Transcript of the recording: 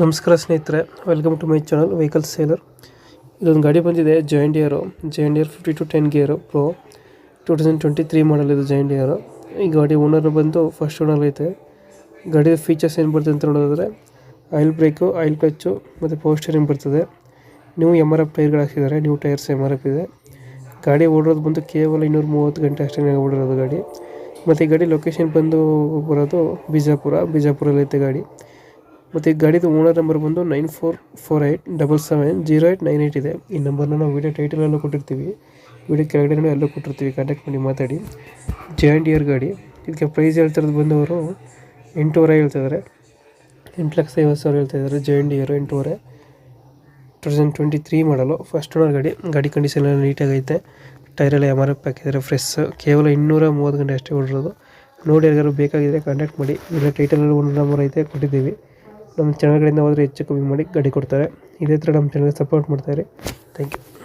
ನಮಸ್ಕಾರ ಸ್ನೇಹಿತರೆ welcome to my channel vehicle seller ಇದೊಂದು ಗಾಡಿ ಬಂದಿದೆ John Deere John Deere fifty two ten gear pro two thousand twenty three model ಇದು John Deere ಈ ಗಾಡಿ ಓನರ್ ಬಂದು ಫಸ್ಟ್ ಓನರ್ ಐತೆ ಗಾಡಿಯ ಫೀಚರ್ಸ್ ಏನು ಬರ್ತದೆ ಅಂತ ನೋಡೋದಾದರೆ ಆಯಿಲ್ ಬ್ರೇಕು ಆಯಿಲ್ ಕ್ಲಚ್ಚು ಮತ್ತು ಪೋಸ್ಟರಿಂಗ್ ಬರ್ತದೆ. ನ್ಯೂ ಎಂ ಆರ್ ಎಫ್ ಟೈರ್ಗಳು ಹಾಕಿದ್ದಾರೆ new tyres M R F ಇದೆ. ಗಾಡಿ ಓಡೋದು ಬಂದು ಕೇವಲ ಇನ್ನೂರ ಮೂವತ್ತು ಗಂಟೆ ಅಷ್ಟೇ ಓಡಿರೋದು ಗಾಡಿ. ಮತ್ತು ಈ ಗಾಡಿ ಲೊಕೇಶನ್ ಬಂದು ಬರೋದು ಬಿಜಾಪುರ. ಬಿಜಾಪುರಲ್ಲೈತೆ ಗಾಡಿ. ಮತ್ತು ಈ ಗಾಡಿದು ಓನರ್ ನಂಬರ್ ಬಂದು nine four four eight double seven zero eight nine eight ಇದೆ. ಈ ನಂಬರ್ನ ನಾವು ವೀಡಿಯೋ ಟೈಟಲಲ್ಲೂ ಕೊಟ್ಟಿರ್ತೀವಿ. ವೀಡಿಯೋ ಕೆಳಗಡೆನೂ ಎಲ್ಲೂ ಕೊಟ್ಟಿರ್ತೀವಿ. ಕಾಂಟ್ಯಾಕ್ಟ್ ಮಾಡಿ ಮಾತಾಡಿ. ಜಾಯಿಂಟ್ ಇಯರ್ ಗಾಡಿ. ಇದಕ್ಕೆ ಪ್ರೈಸ್ ಹೇಳ್ತಿರೋದು ಬಂದವರು ಎಂಟೂವರೆ ಹೇಳ್ತಿದ್ದಾರೆ. ಎಂಟು ಲಕ್ಷ ಐವತ್ತು ಸಾವಿರ ಹೇಳ್ತಾ ಇದ್ದಾರೆ ಜಾಯಿಂಟ್ ಇಯರ್ ಎಂಟೂವರೆ. Two thousand twenty three model first owner ಗಾಡಿ. ಗಾಡಿ ಕಂಡೀಷನ್ ಎಲ್ಲ ನೀಟಾಗೈತೆ ಟೈರೆಲ್ಲ ಎಂ ಆರ್ ಎಫ್ ಹಾಕಿದ್ದಾರೆ. ಫ್ರೆಶ್ ಕೇವಲ ಇನ್ನೂರ ಮೂವತ್ತು ಗಂಟೆ ಅಷ್ಟೇ ಹೊಡಿರೋದು ನೋಡಿ ಯಾರಿಗಾರು ಬೇಕಾಗಿದ್ದರೆ ಕಾಂಟ್ಯಾಕ್ಟ್ ಮಾಡಿ. ಇಲ್ಲ ಟೈಟಲಲ್ಲಿ ಒಂದು ನಂಬರ್ ಐತೆ ಕೊಟ್ಟಿದ್ದೀವಿ. ನಮ್ಮ ಚಾನಲ್ಗಳಿಂದ ಹೋದರೆ ಹೆಚ್ಚು ಕಮ್ಮಿ ಮಾಡಿ ಗಾಡಿ ಕೊಡ್ತಾರೆ. ಇದೇ ಥರ ನಮ್ಮ ಚಾನಲ್ಗೆ ಸಪೋರ್ಟ್ ಮಾಡ್ತಾರೆ ಥ್ಯಾಂಕ್ ಯು